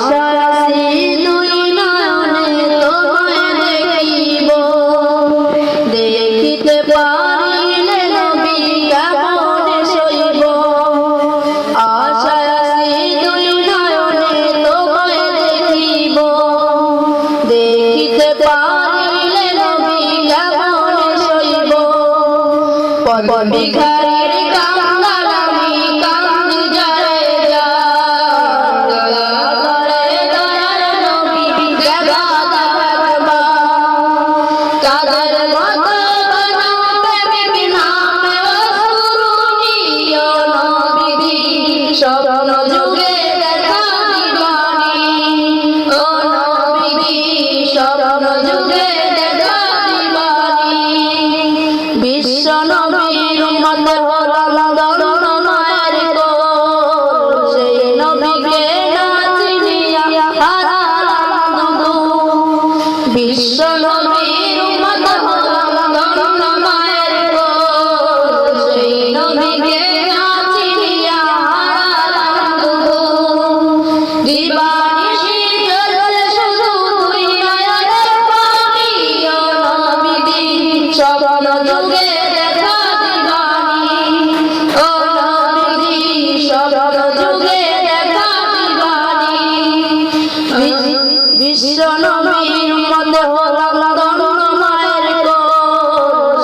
আশা আছি দুই নয়নে তোমায় দেখিব দেখিতে পারিলে নবী কেমন সইব? আশা আছি দুই নয়নে তোমায় দেখিব দেখিতে পারিলে নবী কেমন সইব পদ বিঘার নবীর মত তন্ন মায়ের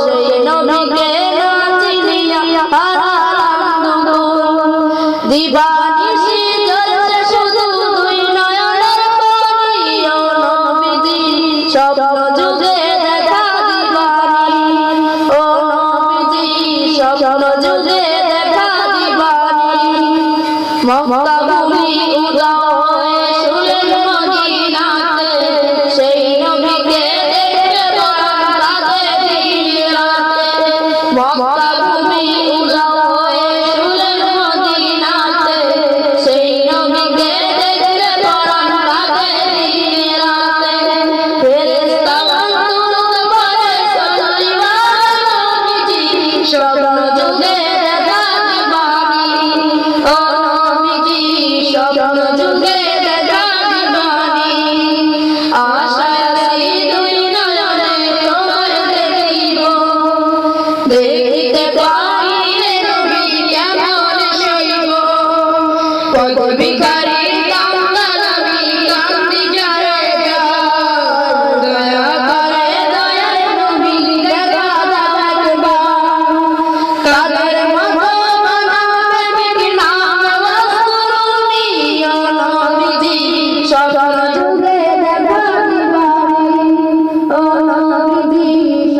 সেই নবীকে না চিনিয়া হারালাম দুগুণ দিবা স্বপ্ন যুগে দেখা দিবানি ও নবীজি স্বপ্ন যুগে দেখা দিবানি মক্কা ভূমি উদাও শ্রবণ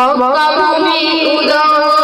মকম উদয়